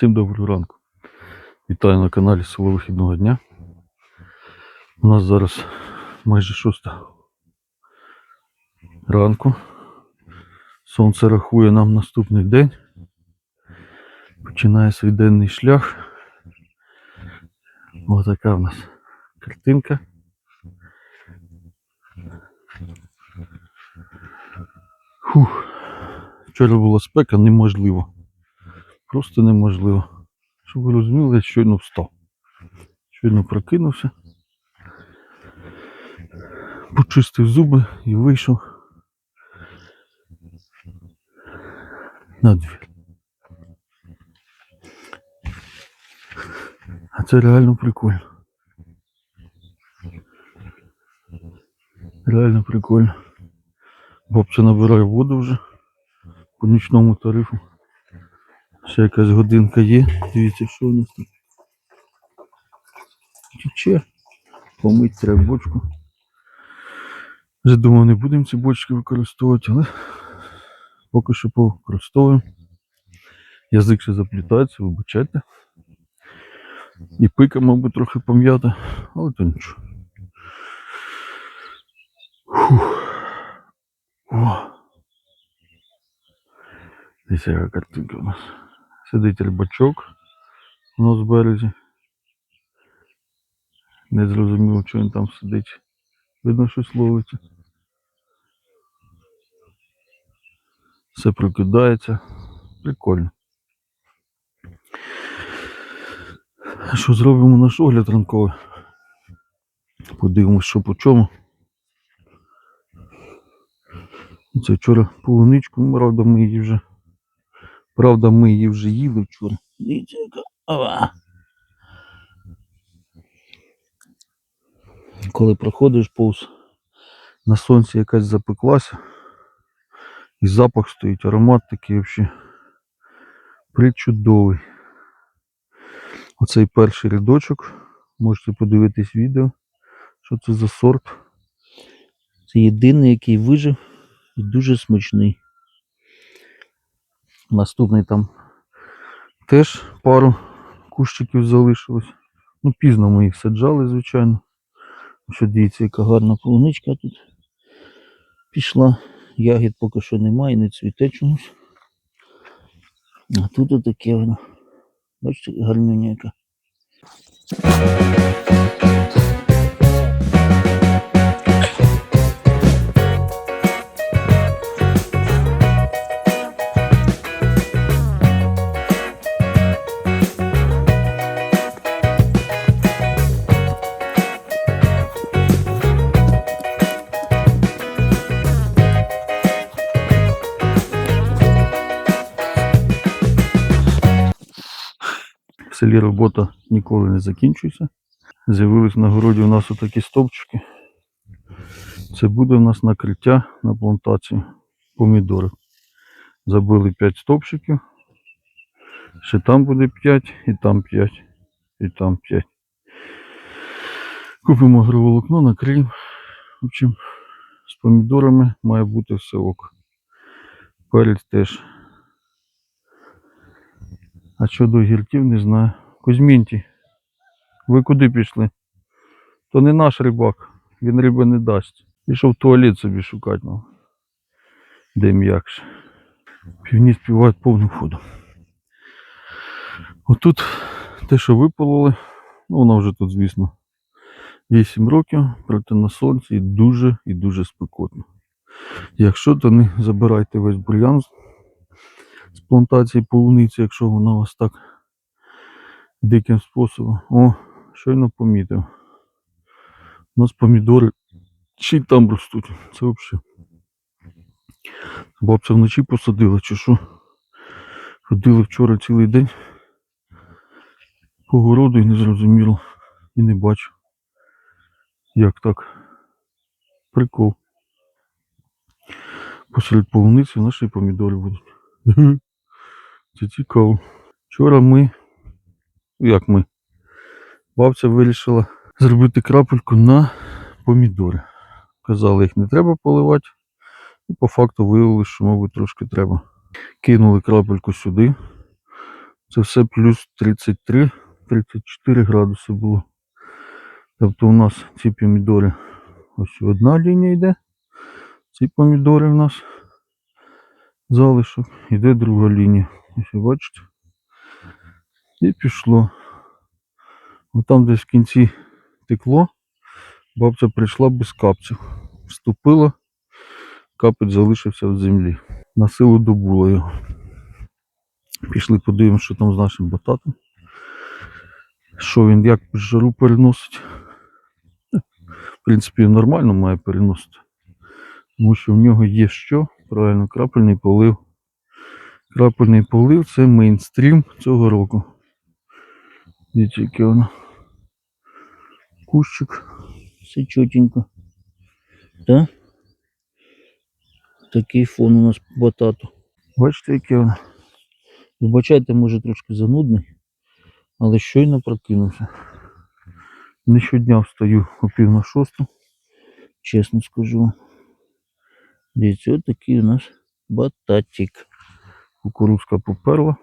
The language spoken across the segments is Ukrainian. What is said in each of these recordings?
Всім доброго ранку. Вітаю на каналі Село Вихідного дня. У нас зараз майже шоста ранку. Сонце рахує нам наступний день. Починає свій денний шлях. Ось така в нас картинка. Фух. Вчора була спека неможливо. Просто неможливо. Щоб ви розуміли, я щойно встав. Щойно прокинувся. Почистив зуби і вийшов на двір. А це реально прикольно. Реально прикольно. Бабця набирає воду вже по нічному тарифу. Ще якась годинка є. Дивіться, що у нас тут. Тече. Помить треба бочку. Вже думав, не будемо ці бочки використовувати, але поки що повикористовуємо. Язик ще заплітається, вибачайте. І пика, мабуть, трохи пом'ята, але то нічого. О. Десь яка картинка у нас. Сидить рибачок у нас в березі. Не зрозуміло, що він там сидить. Видно, щось ловиться. Все прокидається. Прикольно. Що зробимо наш огляд ранковий? Подивимось, що по чому. Це вчора полуничку, правда, ми її вже. Правда, ми її вже їли вчора. Дивіться, яка. Коли проходиш повз на сонці якась запеклася, і запах стоїть, аромат такий взагалі причудовий. Оцей перший рядочок. Можете подивитись відео, що це за сорт. Це єдиний, який вижив і дуже смачний. Наступний там теж пару кущиків залишилось. Ну, пізно ми їх саджали, звичайно. Що дивіться, яка гарна полуничка тут пішла. Ягід поки що немає, не цвіте чомусь. А тут отаке воно. Бачите, гарнюня яка. В селі робота ніколи не закінчується. З'явились на городі у нас отакі стовпчики. Це буде у нас накриття на плантацію помідорів. Забили 5 стовпчиків. Ще там буде 5, і там 5, і там 5. Купимо агроволокно, накриємо. В общем, з помідорами має бути все ок. Перець теж. А щодо огірків, не знаю. Кузьмінті, ви куди пішли? То не наш рибак, він риби не дасть. Пішов туалет собі шукати. Ну. Де м'якше. Півні співають повним ходом. Отут те, що випалили, ну воно вже тут, звісно, 8 років, проте на сонці і дуже і дуже спекотно. Якщо, то не забирайте весь бур'ян з- плантації полуниці, якщо вона вас так диким способом. О, щойно помітив. У нас помідори й там ростуть. Це взагалі. Бабця вночі посадила, чи що? Ходили вчора цілий день по городу і не зрозуміло. І не бачу. Як так? Прикол. Посеред полуниці наші помідори будуть. Це цікаво. Вчора ми, як ми, бабця вирішила зробити крапельку на помідори. Казали, їх не треба поливати. І по факту виявилося, що, мабуть, трошки треба. Кинули крапельку сюди. Це все плюс 33, 34 градуси було. Тобто у нас ці помідори, ось одна лінія йде. Ці помідори у нас залишок, іде друга лінія. Ось ви бачите. І пішло. Отам десь в кінці текло, бабця прийшла без капців. Вступила, капець залишився в землі. На силу добула його. Пішли подивимося, що там з нашим бататом. Що він як жару переносить. В принципі, нормально має переносити. Тому що в нього є що? Правильно, крапельний полив. Крапельний полив це мейнстрім цього року. Дивіться, яке воно. Кущик. Все. Да? Такий фон у нас по батату. Бачите, яке воно. Вибачайте, може трошки занудний, але щойно прокинувся. Не щодня встаю о пів на шосту, чесно скажу. Дивіться, от такий у нас бататик. Кукурузка поперла.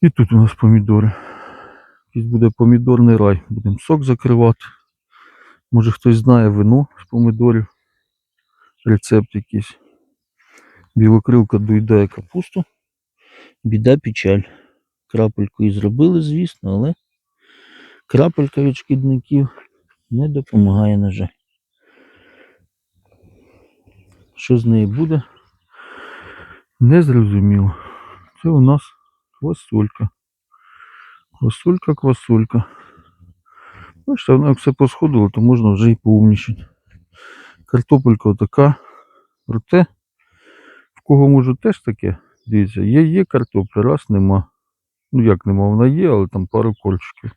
І тут у нас помідори. Якийсь буде помідорний рай. Будемо сок закривати. Може хтось знає вино з помідорів. Рецепт якийсь. Білокрилка доїдає капусту. Біда печаль. Крапельку і зробили, звісно, але крапелька від шкідників не допомагає, на жаль. Що з неї буде? Незрозуміло. Це у нас квасолька. Квасолька, квасолька. Бачите, воно як все посходило, то можна вже і поумнічати. Картопелька така. Проте, в кого може теж таке, дивіться, є, є картопля, раз нема. Ну як нема, вона є, але там пару кольчиків.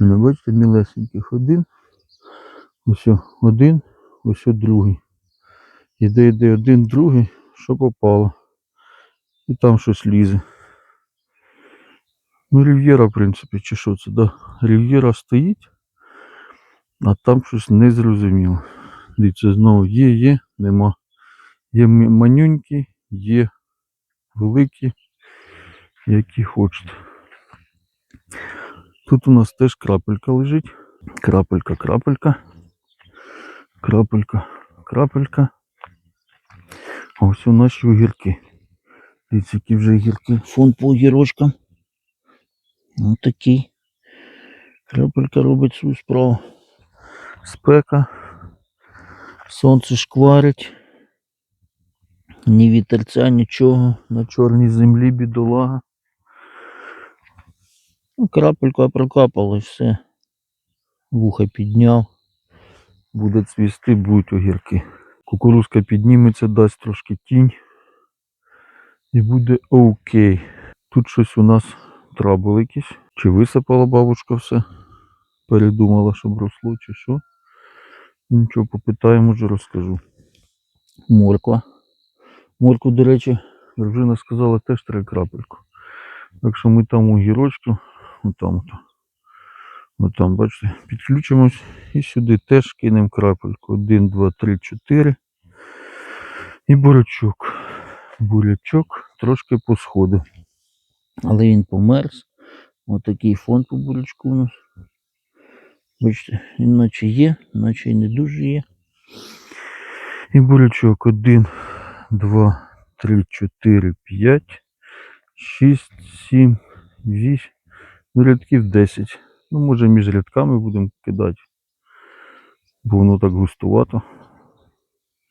Не бачите, мілесеньких один. Ось один, ось другий. Іде, йде один, другий, що попало. І там щось лізе. Ну, Рів'єра, в принципі, чи що це, да? Рів'єра стоїть, а там щось незрозуміло. Дивіться, знову є, є, нема. Є манюнькі, є великі, які хочете. Тут у нас теж крапелька лежить. Крапелька, крапелька. Крапелька, крапелька. А ось у наші огірки. Дивіться, які вже огірки. Фон по огірочкам. Ось такий. Крапелька робить свою справу. Спека. Сонце шкварить. Ні вітерця, нічого. На чорній землі бідолага. Ну, крапелька прокапала і все. Вуха підняв. Буде цвісти, будуть огірки. Кукурузка підніметься, дасть трошки тінь. І буде окей. Тут щось у нас трабл якийсь. Чи висипала бабушка все? Передумала, щоб росло, чи що. Нічого, попитаємо, вже розкажу. Морква. Морку, до речі, дружина сказала, теж треба крапельку. Так що ми там у гірочку, отам, от, отам, бачите, підключимось і сюди теж кинемо крапельку. Один, два, три, чотири. І бурячок. Бурячок трошки по сходу. Але він померз. Отакий фон по бурячку у нас. Бачите, він наче є, наче і не дуже є. І бурячок. Один, два, три, чотири, п'ять, шість, сім, вісім. Ну, рядків 10. Ну, може, між рядками будемо кидати. Бо воно так густувато.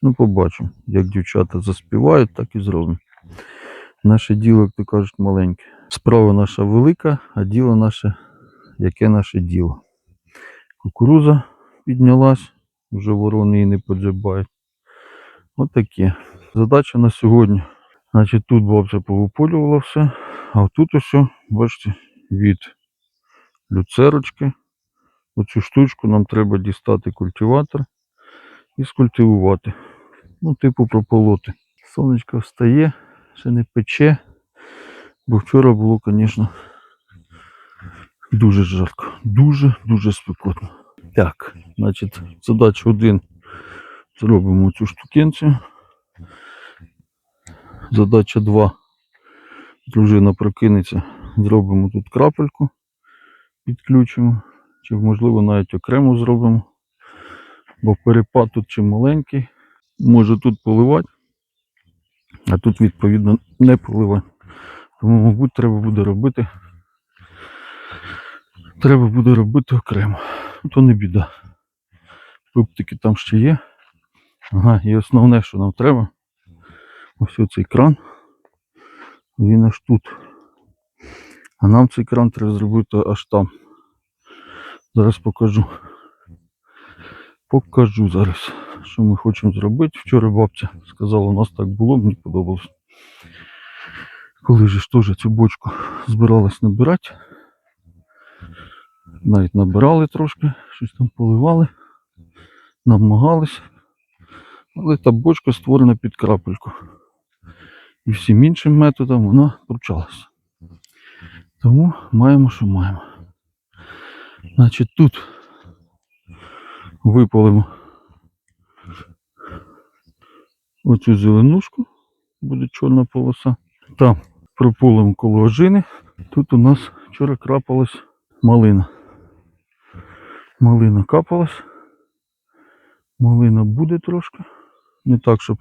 Ну, побачимо. Як дівчата заспівають, так і зробимо. Наше діло, як то кажуть, маленьке. Справа наша велика, а діло наше, яке наше діло. Кукуруза піднялась, вже ворони її не поджибають. Отаке. Задача на сьогодні. Значить, тут бабця повиполювала все, а тут ось, бачите, від люцерочки. Оцю штучку нам треба дістати культиватор і скультивувати. Ну, типу прополоти. Сонечко встає, ще не пече, бо вчора було, звісно, дуже жарко. Дуже-дуже спекотно. Так, значить, задача один. Зробимо цю штукенцію. Задача 2. Дружина прокинеться, зробимо тут крапельку, підключимо, чи можливо навіть окремо зробимо, бо перепад тут чи маленький. Може тут поливати, а тут відповідно не поливати. Тому, мабуть, треба буде робити. Треба буде робити окремо. Ну, То не біда. Пиптики там ще є. Ага, і основне, що нам треба. Ось оцей кран. Він аж тут. А нам цей кран треба зробити аж там. Зараз покажу. Покажу зараз, що ми хочемо зробити. Вчора бабця сказала, у нас так було, мені подобалось. Коли ж теж цю бочку збиралась набирати. Навіть набирали трошки, щось там поливали, намагались. Але та бочка створена під крапельку. І всім іншим методом вона пручалася. Тому маємо, що маємо. Значить, тут випалимо оцю зеленушку, буде чорна полоса. Там прополимо коло ожини. Тут у нас вчора крапалась малина. Малина капалась. Малина буде трошки. Не так, щоб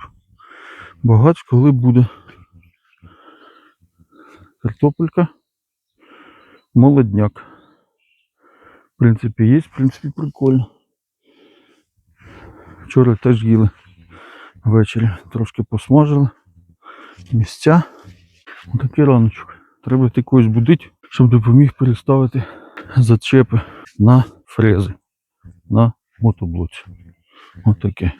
багатько, але буде. Картопелька. Молодняк. В принципі, є, в принципі, прикольно. Вчора теж їли ввечері. Трошки посмажили. Місця. Такий раночок. Треба ти когось будити, щоб допоміг переставити зачепи на фрези на мотоблоці. Отаке.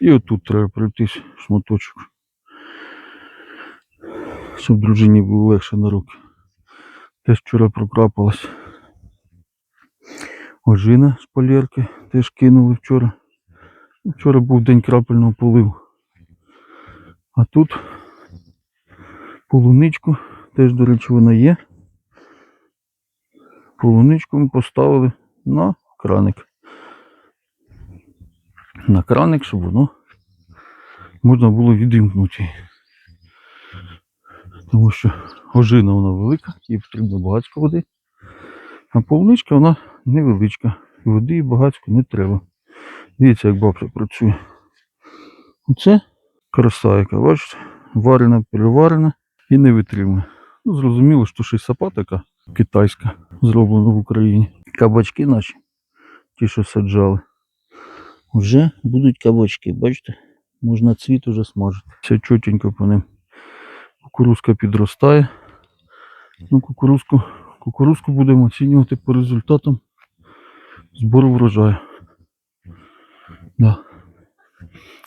І отут треба пройтись шматочок. Щоб дружині було легше на руки. Теж вчора прокрапалась. Ожина з полірки теж кинули вчора. Вчора був день крапельного поливу. А тут полуничку, теж, до речі, вона є. Полуничку ми поставили на краник. На краник, щоб воно можна було відімкнути. Тому що ожина вона велика, їй потрібно багатько води. А полуничка вона невеличка. І води їй багатько не треба. Дивіться, як бабця працює. Оце краса, яка, бачите, варена, переварена і не витримує. Ну, зрозуміло, що ще й китайська, зроблена в Україні. Кабачки наші, ті, що саджали. Вже будуть кабачки, бачите? Можна цвіт уже смажити. Все чотенько по ним. Кукурузка підростає. Ну, кукурузку, кукурузку будемо оцінювати по результатам збору врожаю. Да.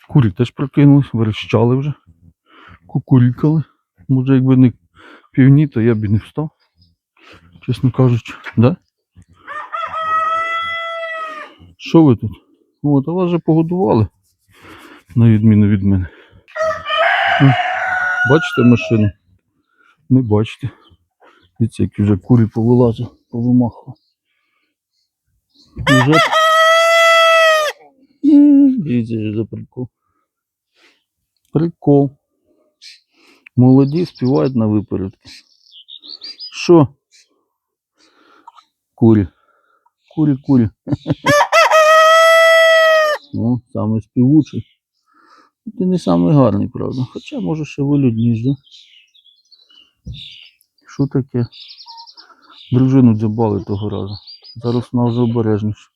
Курі теж прокинулись, верещали вже. Кукурікали. Може, якби не півні, то я б і не встав. Чесно кажучи, да? Що ви тут? От, а вас вже погодували, на відміну від мене. Бачите машину? Не бачите. Дивіться, які вже курі повилазили, повимахали. Вже... Дивіться, за прикол. Прикол. Молоді співають на випередки. Що? Курі. Курі, курі. Ну, саме співучий. Ти не самий гарний, правда. Хоча може ще вилюдніш, да? Що таке? Дружину дзябали того разу. Зараз вона вже обережніша.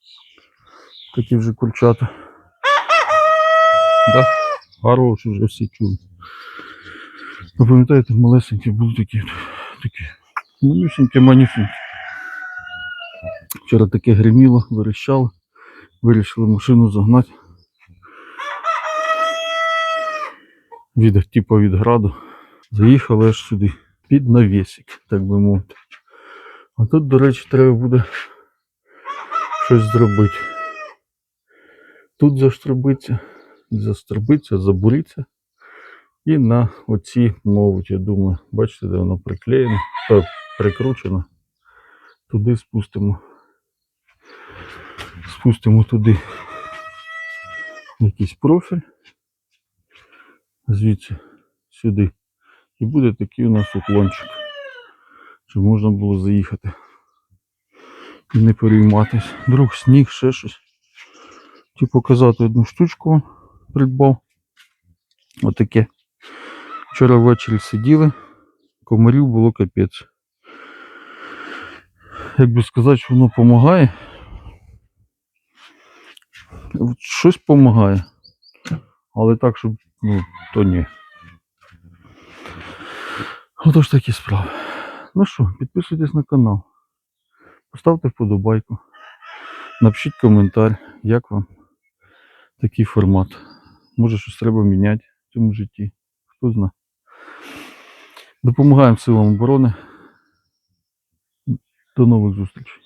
Такі вже курчата. Да? Хороші вже всі чули. Ви пам'ятаєте, малесенькі були такі, такі манюсенькі, манюсенькі. Вчора таке гриміло, верещало. Вирішили машину загнати. Від, типу від граду. Заїхали аж сюди, під навісик, так би мовити. А тут, до речі, треба буде щось зробити. Тут заштрубиться, заструбиться, забуриться. І на оці мовить, я думаю, бачите, де воно приклеєно, та прикручено. Туди спустимо. Спустимо туди якийсь профіль. Звідси сюди І буде такий у нас уклончик. Щоб можна було заїхати. І не перейматись. Друг сніг, ще щось. Хотів показати одну штучку придбав. Отаке. Вчора ввечері сиділи, комарів було капець. Як би сказати, що воно допомагає. Щось допомагає. Але так, щоб, ну, то ні. Отож такі справи. Ну що, підписуйтесь на канал. Поставте вподобайку. Напишіть коментар, як вам такий формат. Може щось треба міняти в цьому житті. Хто знає. Допомагаємо силам оборони. До нових зустрічей.